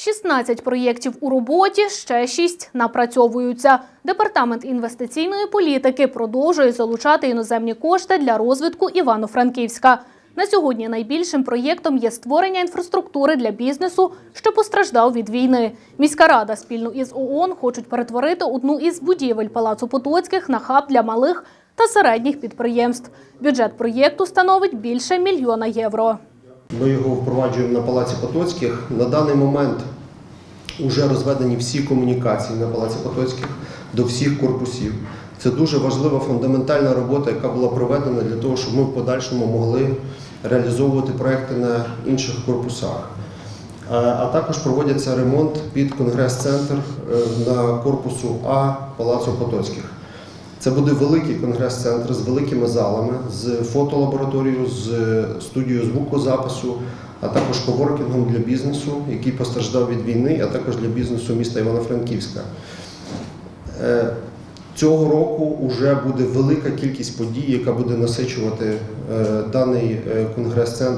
16 проєктів у роботі, ще 6 напрацьовуються. Департамент інвестиційної політики продовжує залучати іноземні кошти для розвитку Івано-Франківська. На сьогодні найбільшим проєктом є створення інфраструктури для бізнесу, що постраждав від війни. Міська рада спільно із ООН хочуть перетворити одну із будівель Палацу Потоцьких на хаб для малих та середніх підприємств. Бюджет проєкту становить більше мільйона євро. Ми його впроваджуємо на Палаці Потоцьких. На даний момент вже розведені всі комунікації на Палаці Потоцьких до всіх корпусів. Це дуже важлива фундаментальна робота, яка була проведена для того, щоб ми в подальшому могли реалізовувати проекти на інших корпусах. А також проводиться ремонт під конгрес-центр е, на корпусу А Палацу Потоцьких. Це буде великий конгрес-центр з великими залами, з фотолабораторією, з студією звукозапису, а також коворкінгом для бізнесу, який постраждав від війни, а також для бізнесу міста Івано-Франківська. Е, Цього року вже буде велика кількість подій, яка буде насичувати е, даний е, конгрес-центр